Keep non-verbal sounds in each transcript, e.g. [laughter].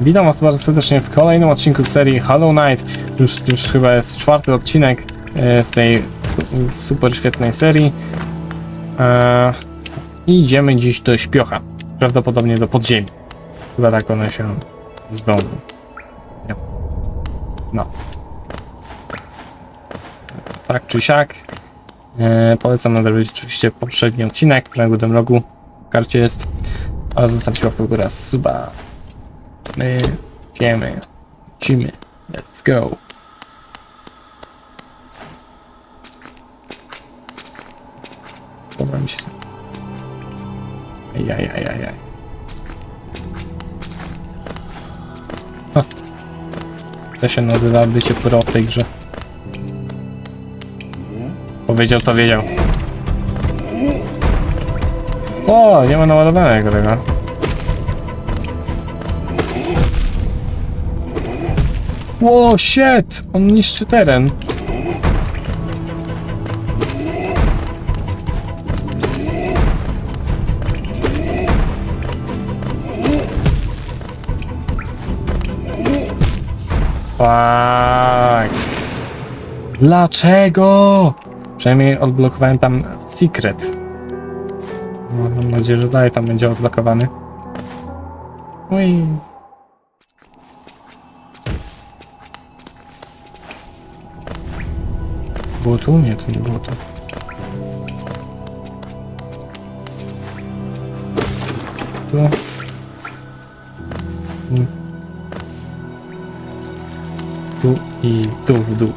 Witam Was bardzo serdecznie w kolejnym odcinku serii Hollow Knight. Już, już chyba jest czwarty odcinek e, z tej super świetnej serii. E, idziemy dziś do śpiocha. Prawdopodobnie do podziemi. Chyba tak one się zwą. No. Tak czy siak. E, polecam nadrobić oczywiście poprzedni odcinek, którego do logu w karcie jest. Ale zostawcie łapkę w górę, suba. My idziemy. Let's go. Dobra mi się. Ajajajajaj. Ha. To się nazywa bycie pro w tej grze. Powiedział co wiedział. O, nie ma naładowanego tego. Ło, shit! On niszczy teren. Fuck. Dlaczego? Przynajmniej odblokowałem tam secret. No, mam nadzieję, że dalej tam będzie odblokowany. Oj. Było tu? Nie, to nie było tu. Tu. Tu i tu w dół.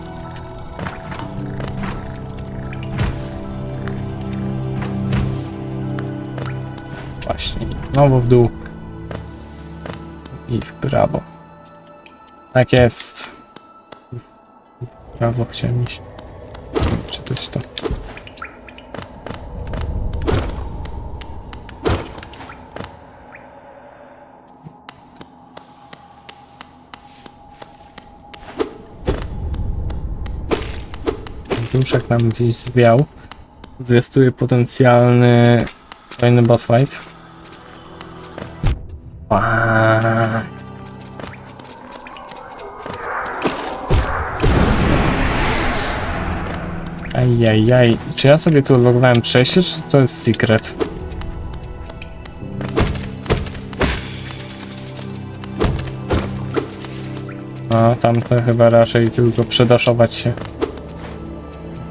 Właśnie, znowu w dół. I w prawo. Tak jest. W prawo chciałem iść. Czytać to. Duszek nam gdzieś zwiał. Zwiastuje potencjalny kolejny boss fight. Fuck. Ajajaj. Czy ja sobie tu logowałem przejście, czy to jest secret? No, tam to chyba raczej tylko przedaszować się.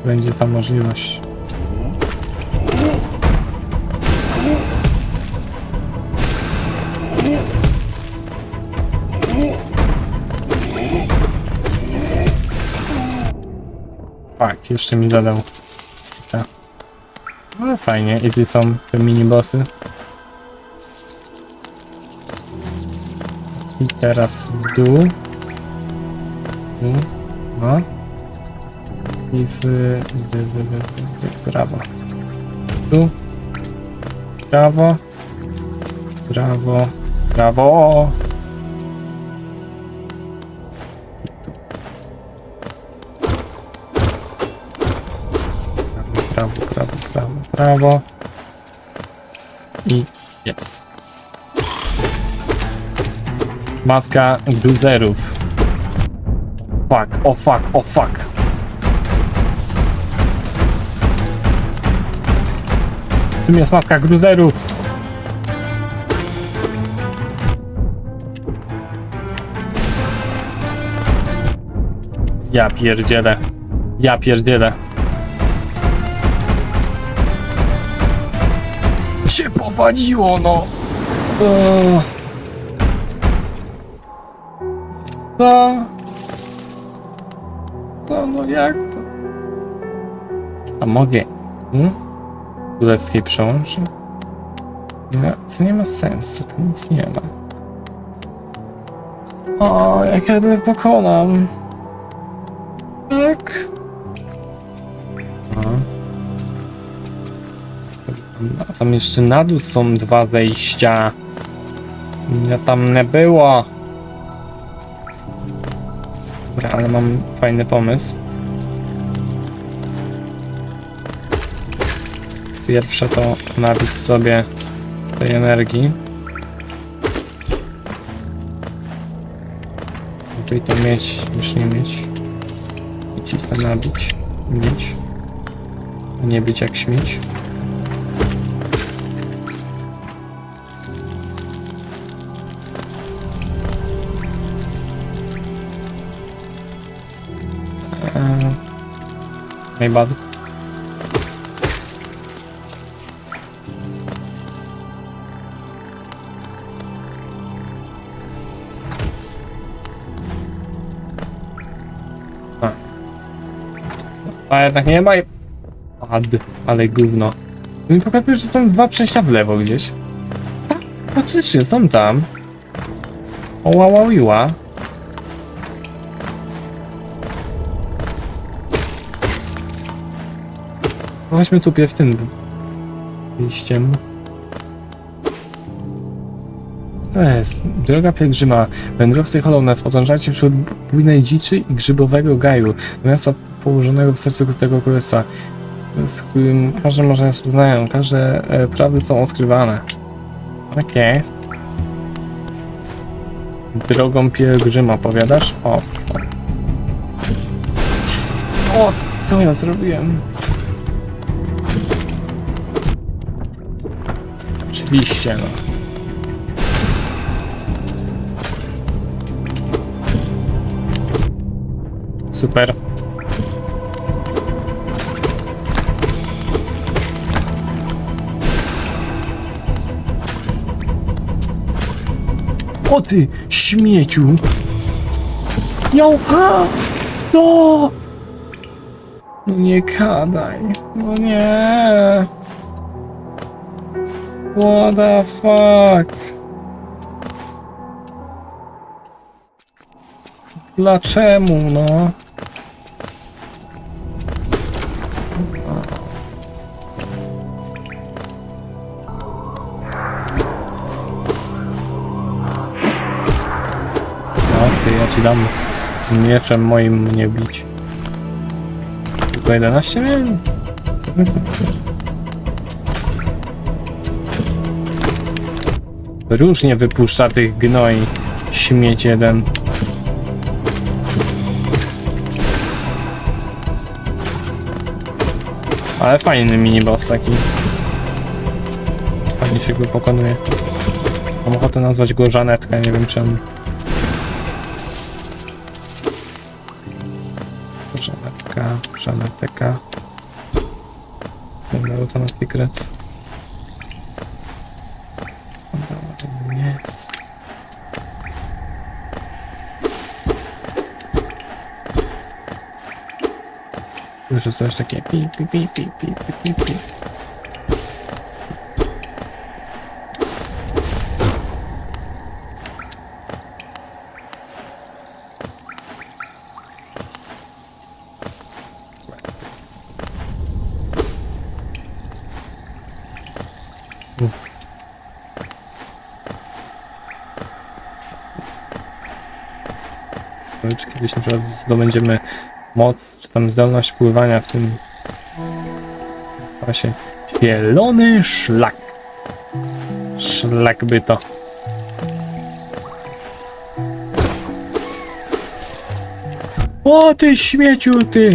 Będzie ta możliwość. Jeszcze mi zadał. Tak. Ale fajnie, easy są te minibossy. I teraz w dół. Tu. No. I w, w, w, w, w, w prawo. Tu. Prawo. Prawo. Prawo, prawo. I jest. Matka gluzerów. Fuck, o fuck, o fuck. Czym jest matka gruzerów? Ja pierdzielę. Ja pierdzielę. Powaliło, no. Eee. Co? Co, no jak to? A mogę? Hmm? Królewskiej przełączy? Nie, to nie ma sensu, to nic nie ma. O, jak ja to pokonam. Tak. Tam jeszcze na dół są dwa wejścia. Ja tam nie było. Dobra, ale mam fajny pomysł. Pierwsze to nabić sobie tej energii. Lepiej to mieć niż nie mieć. I ci nabić. Mieć. Nie być jak śmieć. A. A jednak nie ma. i- Ad, ale gówno. Mi pokazuje, że są dwa przejścia w lewo gdzieś. Tak, faktycznie są tam. Oła, ła, iła. Chodźmy tu w tym liściem. To jest droga pielgrzyma. Wędrowcy Hollowness podążacie wśród bujnej dziczy i grzybowego gaju, miasta położonego w sercu tego królestwa, w którym każde marzenia poznają, każde e, prawdy są odkrywane. Okej. Drogą pielgrzyma, powiadasz? O, o co ja zrobiłem? Oczywiście, no. Super. O ty, śmieciu! Ją! A! No nie kadaj. No nie! What the fuck? Dlaczemu, no? Ja ci dam mieczem moim mnie bić. Tylko 11 miałem? Co. Różnie wypuszcza tych gnoi. Śmieć jeden. Ale fajny miniboss taki. Fajnie się go pokonuje. Mam ochotę nazwać go Żanetka, nie wiem czemu. Żanetka, Żanetka. Dobra, to na secret. Słyszę coś takie pi, pi, pi, pi, pi, pi, pi, pi. Kiedyś na przykład zdobędziemy moc, czy tam zdolność pływania w tym właśnie zielony szlak. Szlak by to. O ty śmieciu ty!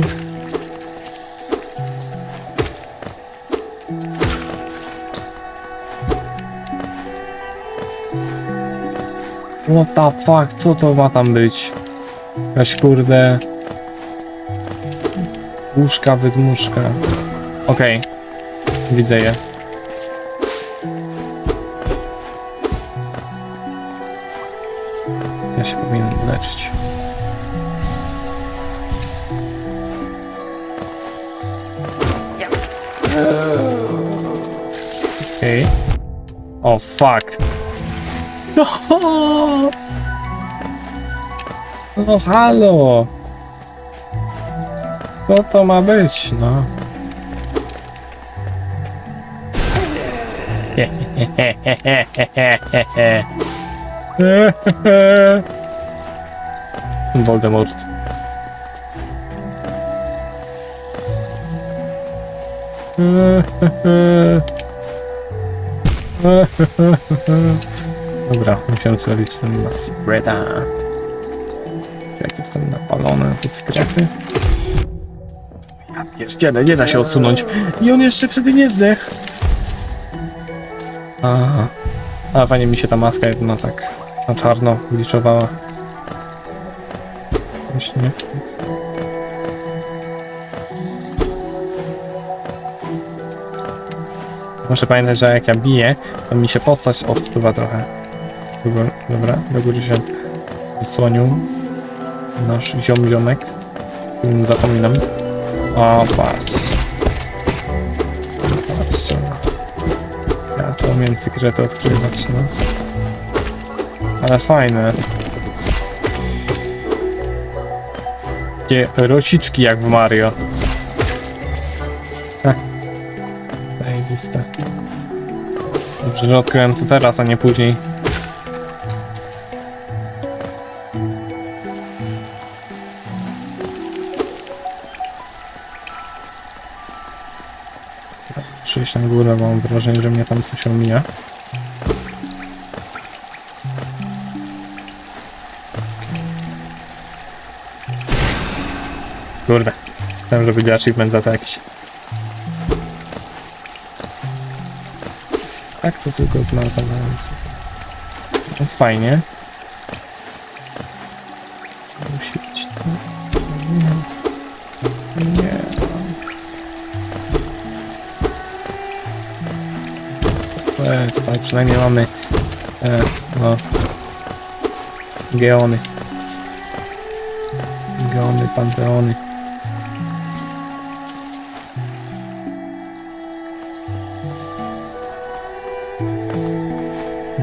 What the fuck, co to ma tam być? Jakaś kurde... Łóżka, wydmuszka. Okej. Widzę je. Ja się powinienem leczyć. Okej. O fuck. No, [laughs] no halo. Co to ma być, no? [laughs] Voldemort. [laughs] Dobra, musiałem zrobić ten Secreta. Jak jestem napalony na te sekrety. Pierdzielę, nie da się odsunąć. I on jeszcze wtedy nie zdechł. Aha. A fajnie mi się ta maska jedna tak na czarno liczowała. Właśnie. Muszę pamiętać, że jak ja biję, to mi się postać odsuwa trochę. Dobra, do góry się wysłonił nasz ziom ziomek, zapominam. O, patrz. Patrzcie. Ja to umiem sekrety odkrywać, no. Ale fajne. Takie rosiczki jak w Mario. Heh. Zajebiste. Dobrze, że odkryłem to teraz, a nie później. Przyjść na górę, bo mam wrażenie, że mnie tam coś omija. Kurde. Chciałem, żeby był achievement za to jakiś. Tak to tylko zmarnowałem sobie. No, fajnie. To przynajmniej mamy e, no, geony. Geony, panteony.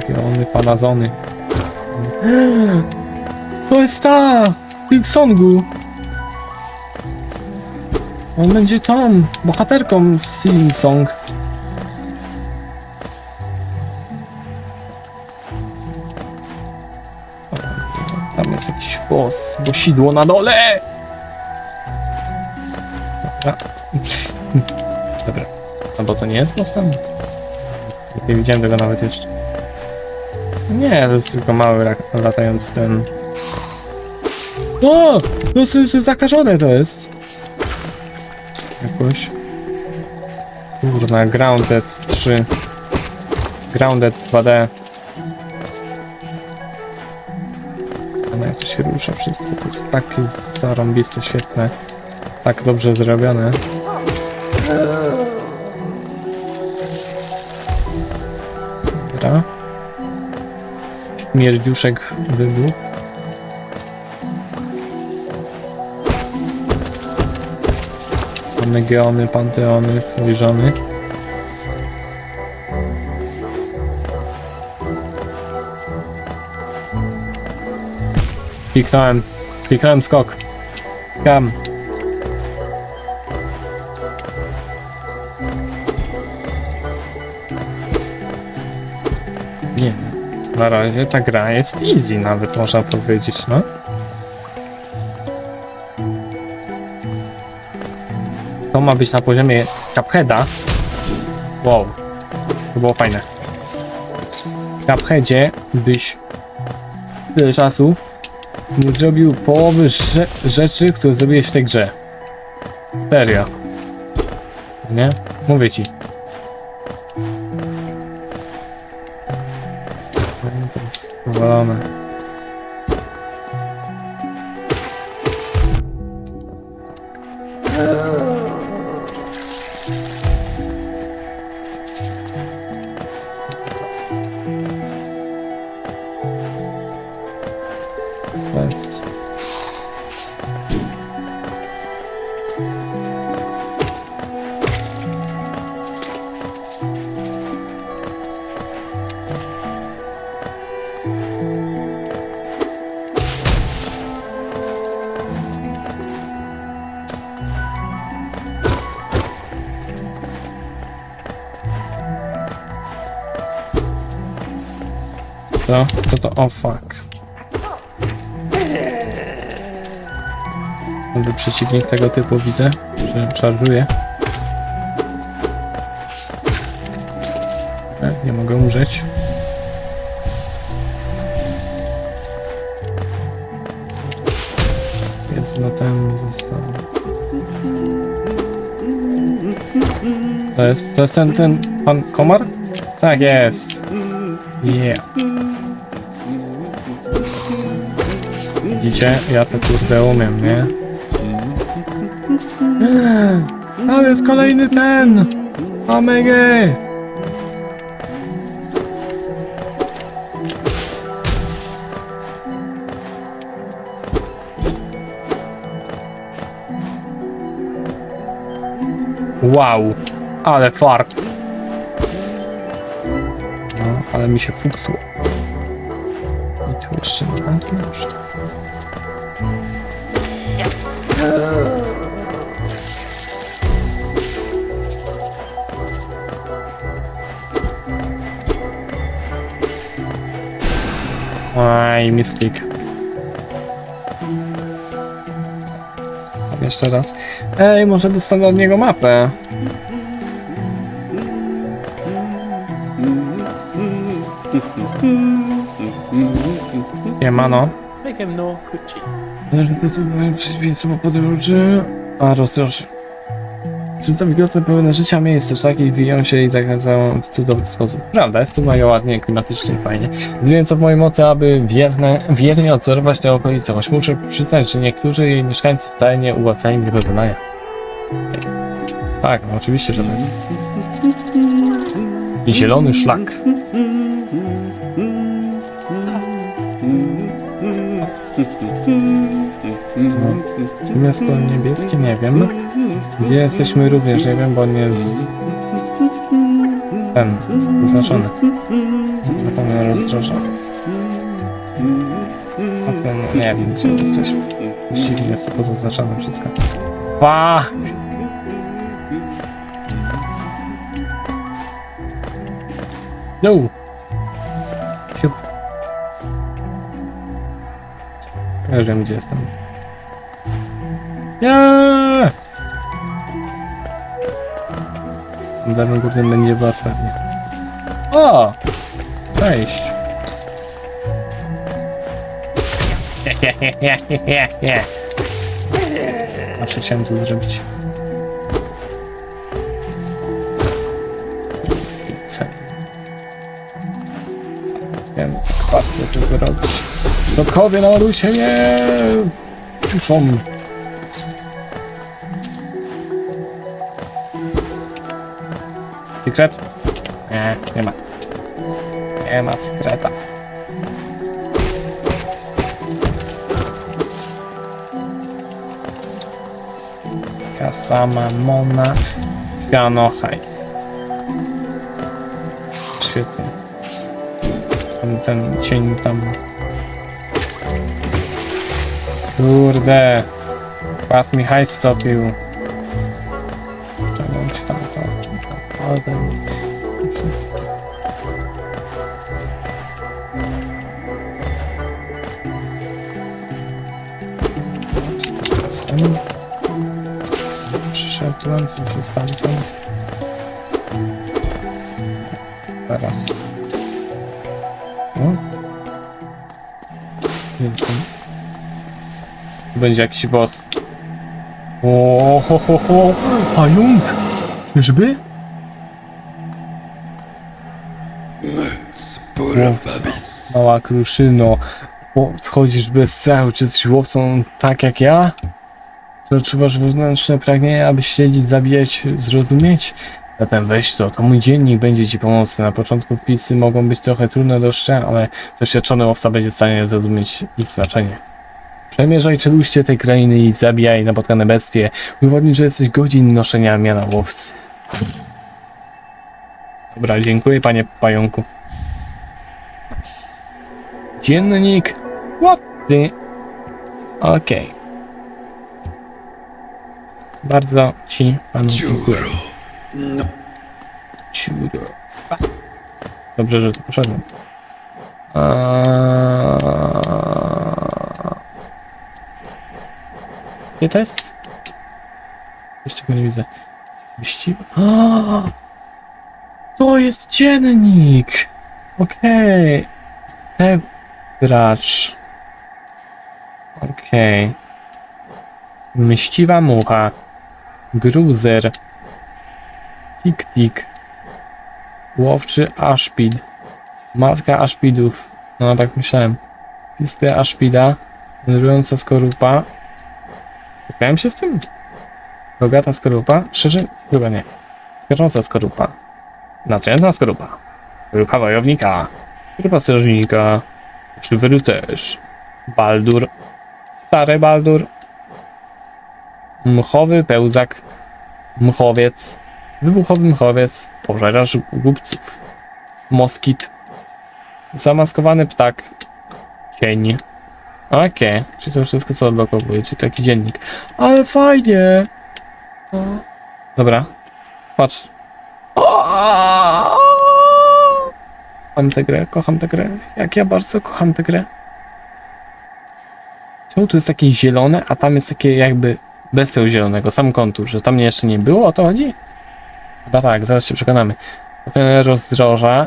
Geony, panazony. [gasps] To jest ta! Z Big Songu! On będzie tą, bohaterką w Sing Song. Jakiś boss, bosidło na dole! Dobra. Dobra. Albo to nie jest tam? Nie widziałem tego nawet jeszcze. Nie, to jest tylko mały rak- latający ten... O! To jest, jest zakażone to jest. Jakoś. Kurna, Grounded 3. Grounded 2D. Się rusza wszystko, to jest takie zarąbiste, świetne. Tak dobrze zrobione. Dobra. Śmierdziuszek wybuchł. Mamy geony, panteony, twój Kliknąłem. Kliknąłem skok. Kam. Nie. Na razie ta gra jest easy nawet można powiedzieć, no. To ma być na poziomie Cupheada. Wow. To było fajne. W Cupheadzie byś tyle czasu nie zrobił połowy rze rzeczy, które zrobiłeś w tej grze. Serio. Nie? Mówię ci. To, to, o fuck. Nowy przeciwnik tego typu widzę, że szarżuje. E, nie mogę umrzeć. jest na ten zostało. To jest, to jest ten, ten pan komar? Tak jest. Yeah. Widzicie? Ja to kurde umiem, nie? Tam jest kolejny ten! Omega! Wow, ale fart. No, ale mi się fuksło. I tu jeszcze nie mam tu już. Aj, misklik. Jeszcze raz. Ej, może dostanę od niego mapę. [laughs] Siemano. Megem no Kuchi. Przeciwieństwo podróży. A rozrosz. Są za wilgotne, pełne życia miejsce, szlaki wiją się i zakręcają w cudowny sposób. Prawda, jest tu mają ładnie, klimatycznie, fajnie. Zmienię co w mojej mocy, aby wierne, wiernie odzorować tę okolicę, choć muszę przyznać, że niektórzy jej mieszkańcy wcale nie ułatwiają mi wykonania. Tak, no oczywiście, że tak. I zielony szlak. Jest to niebieski? Nie wiem. Gdzie jesteśmy również? Nie wiem, bo nie jest ten zaznaczony. Zapomniałem rozdroża. A ten, nie wiem, gdzie jesteśmy. Właściwie jest to pozaznaczone wszystko. Pa! No! Siup. Ja wiem, gdzie jestem. Nie! W danym górnym będzie was pewnie. O! Cześć! [laughs] Zawsze chciałem to zrobić. Pizzę. Wiem, bardzo to zrobić. Dokowie na Marusie, nie! Puszą. Sekret? Nie, nie ma. Nie ma sekreta. Kasa, mamona, piano, hajs. Świetnie. Ten, ten cień tam. Kurde. Pas mi hajs stopił. Ale ten... Wszystko. Sam. Przyszedłem coś stamtąd. Teraz. No. Będzie jakiś boss. O, ho, ho, ho. Pająk! Czyżby? Spurwabis. Mała kruszyno. Odchodzisz bez celu, czy jesteś łowcą tak jak ja? Czy odczuwasz wewnętrzne pragnienie, aby śledzić, zabijać, zrozumieć? Zatem weź to, to mój dziennik będzie ci pomocny. Na początku wpisy mogą być trochę trudne do szczęścia, ale doświadczony łowca będzie w stanie zrozumieć ich znaczenie. Przemierzaj czeluście tej krainy i zabijaj napotkane bestie. Udowodnij, że jesteś godzin noszenia miana łowcy. Dobra, dziękuję panie pająku. Dziennik łowcy. Okej. Bardzo ci panu dziękuję. No, Ciuro. Dobrze, że tu poszedłem. Eee... Gdzie to jest? Jeszcze go nie widzę. Wyścig... A! To jest dziennik! Okej. Okay. Gracz. Okej. Mściwa mucha. Gruzer. Tik-tik. Łowczy aszpid. Matka aszpidów. No tak myślałem. Pisty aszpida. Wędrująca skorupa. Spotkałem się z tym? Rogata skorupa? Szczerze? Chyba nie. Skacząca skorupa. Natrętna skorupa. Grupa wojownika. Grupa strażnika. Szywery też. Baldur. Stary Baldur. Mchowy pełzak. Mchowiec. Wybuchowy mchowiec. Pożeracz głupców. Moskit. Zamaskowany ptak. Cień. Okej, czyli to wszystko co odblokowuje, czyli taki dziennik. Ale fajnie! Dobra, patrz. O! Kocham tę grę, kocham tę grę. Jak ja bardzo kocham tę grę. Czemu tu jest takie zielone, a tam jest takie jakby bez tego zielonego, sam kontur, że tam jeszcze nie było, o to chodzi? Chyba tak, zaraz się przekonamy. Popełnione rozdroża.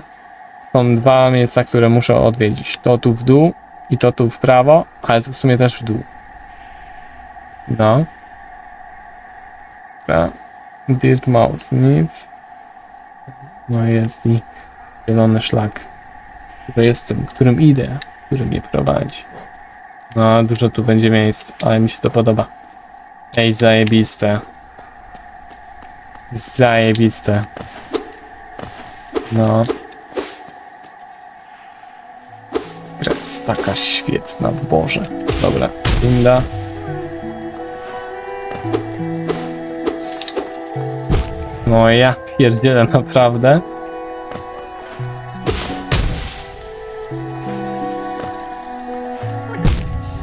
Są dwa miejsca, które muszę odwiedzić. To tu w dół i to tu w prawo, ale to w sumie też w dół. No. Dobra. Dirt Mouse, nic. No jest i zielony szlak. To jest tym, którym idę, który mnie prowadzi. No, dużo tu będzie miejsc, ale mi się to podoba. Ej, zajebiste. Zajebiste. No. Gra jest taka świetna, Boże. Dobra, winda. No ja pierdzielę naprawdę.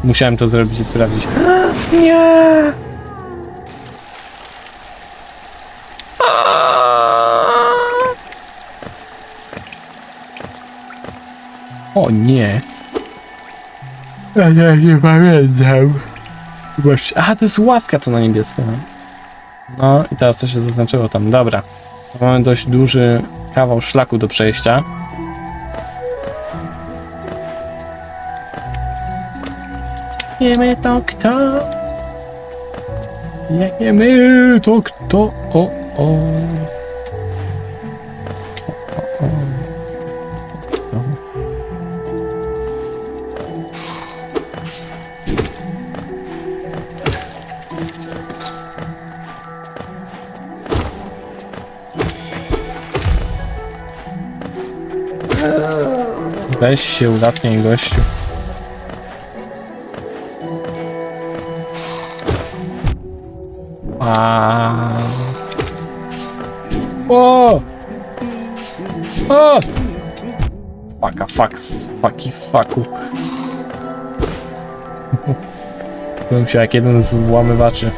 Musiałem to zrobić i sprawdzić. [gasps] Nie! O nie. Ja nie, pamiętam. Chyba- Aha, to jest ławka to na niebieskie. No. no i teraz to się zaznaczyło tam. Dobra. Mamy dość duży kawał szlaku do przejścia. Wiemy to kto. Jak wiemy to kto. O, o. O. Weź się udatnie gościu. O! O! Fucka, fuck, fucky, fucku. Czułem [laughs] się jak jeden z włamywaczy.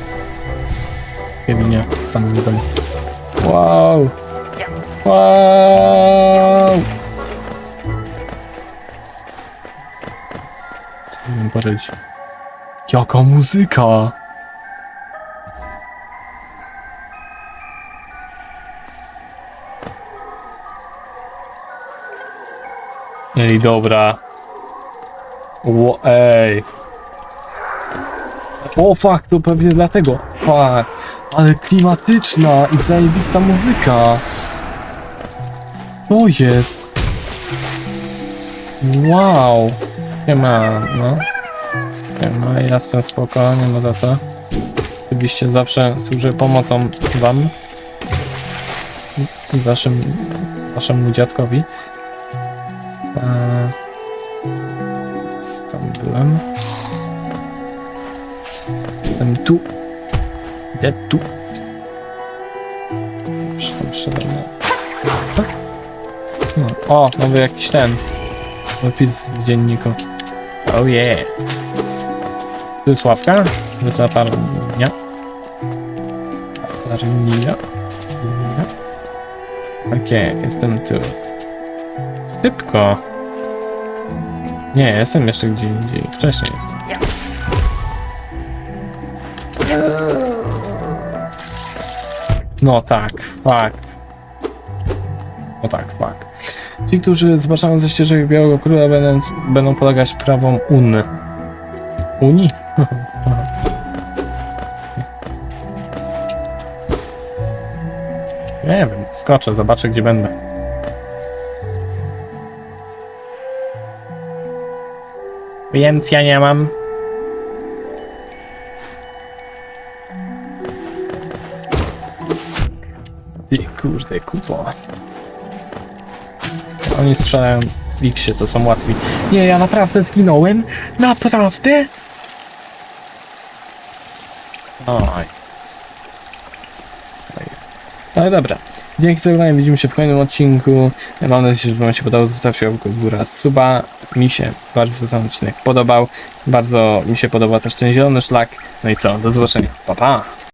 Kevinie, sam wiadomo. Wow! Wow! Co mam powiedzieć? Jaka muzyka! Ej, dobra. Ło, ej. O fuck, to pewnie dlatego. Fuck. Ale klimatyczna i zajebista muzyka. To jest. Wow. Nie ma, no. Nie ma, jasne, spoko, nie ma za co. Oczywiście zawsze służę pomocą wam. I waszym, waszemu dziadkowi. Byłem? Jestem tu. Idę tu. No. O, nowy jakiś ten. Napis w dzienniku. Oh yeah. Tu jest ławka. To jest latarnia. Latarnia. Okej, jestem tu. Szybko. Nie, ja jestem jeszcze gdzie indziej. Wcześniej jestem. No tak, fuck. No tak, fuck. Ci, którzy zbaczają ze ścieżek Białego Króla będą, będą polegać prawom Uny. Unii? [laughs] Nie wiem, skoczę, zobaczę gdzie będę. Więc ja nie mam. Ty kurde, kupo. Oni strzelają w X-ie, to są łatwi. Nie, ja naprawdę zginąłem? Naprawdę? Oj. Ale dobra. Dzięki za oglądanie, widzimy się w kolejnym odcinku. Mam nadzieję, że Wam się podobał. Zostawcie łapkę w górę suba. Mi się bardzo ten odcinek podobał. Bardzo mi się podoba też ten zielony szlak. No i co, do zobaczenia. Pa, pa!